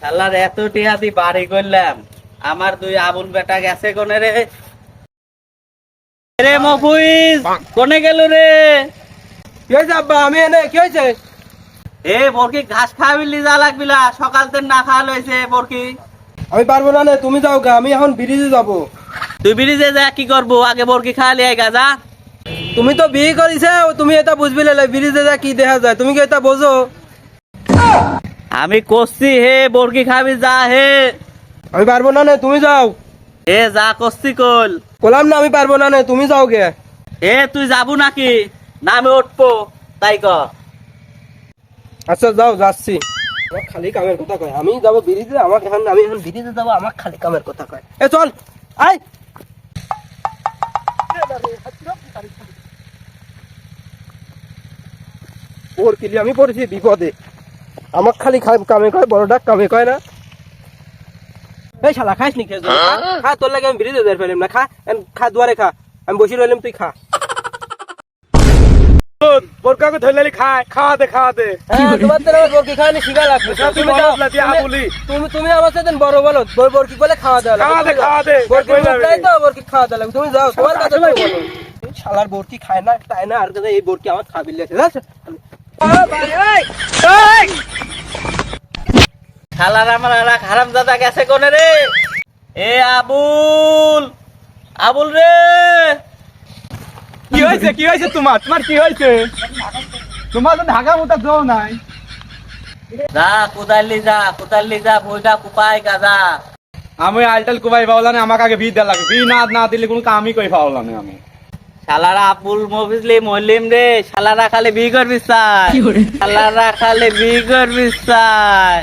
শালার এত টিহাতি বাড়ি করলাম। আমার দুই আবুল বেটা গেছে কোনে রে? রে মফুইজ কোনে গেল রে? কি হয়েছে আব্বা? আমি এনে কি হয়েছে? এ বরকি ঘাস খাওয়াবি যা লাগবিলা সকাল থেকে না খাওয়া লইছে বরকি। আমি পারব না নে, তুমি যাও গা আমি এখন ব্রিজে যাব। তুই বিরিজে যা কি করব? আগে বরকি খাওয়ালি আই গাজা তুমি তো বিয়ে করিছে তুমি এটা বুঝবি না ব্রিজে যা কি দেখা যায়? তুমি কি এটা বোঝো? আমি করছি হে বরকি খাবি যা হে। আমি পারব না নে, তুমি যাও। এ যা করছি কল। বললাম না আমি পারব না নে, তুমি যাও গে। এ তুই যাব নাকি? না আমি উঠবো। তাই ক। আচ্ছা যাও যাচ্ছি। আমার খালি কামের কথা কয়। আমি যাব ব্রিজে আমাকে এখন আমি এখন ব্রিজে যাব আমার খালি কামের কথা কয়। এ চল। আয়। ওর কিলি আমি পড়েছি বিপদে। আমার খালি কামে কয় বড়টা কামে কয় না এই শালা খাইস নি খেয়ে খা তোর লাগে আমি ব্রিজে যাই ফেলিম না খা এন খা দুয়ারে খা আমি বসে রইলাম তুই খা বোরকাকে ধরলে খায় খাওয়া দে খাওয়া দে হ্যাঁ, তোমার তো আমার বরকি খাওয়ানি শিখা লাগবে তুমি তুমি- তুমি আমার সাথে বড় বলো তোর বরকি বলে খাওয়া দেওয়া লাগবে। খাওয়া দে, তুমি যাও। খাওয়া দে, বরকি কই মুখ যাবে? নাই তো বরকি খাওয়া দেওয়া লাগবে। তুমি যাও তোমার কাছে শালার বরকি খায় না তাই না আর এই বরকি আমার খাবি লেছে শালার আমার আর এক হারামজাদা গেছে কোনে রে? এ আবুল আবুল রে। কি হয়েছে কি হয়েছে তোমার? তোমার কি হয়েছে? তোমার তো ঢাকা যাও নাই। যা কোদালি যা কোদালি যা বইটা কুপাই গাজা। আমি আলটাল কুবাই পাওলা না আমাকে আগে বি দেওয়া লাগে। বি না না দিলে কোনো কামই কই পাওলা না আমি। শালারা আপুল মফিজলি মলিম রে শালারা খালে বি করবি চাই শালারা খালে বি করবি চাই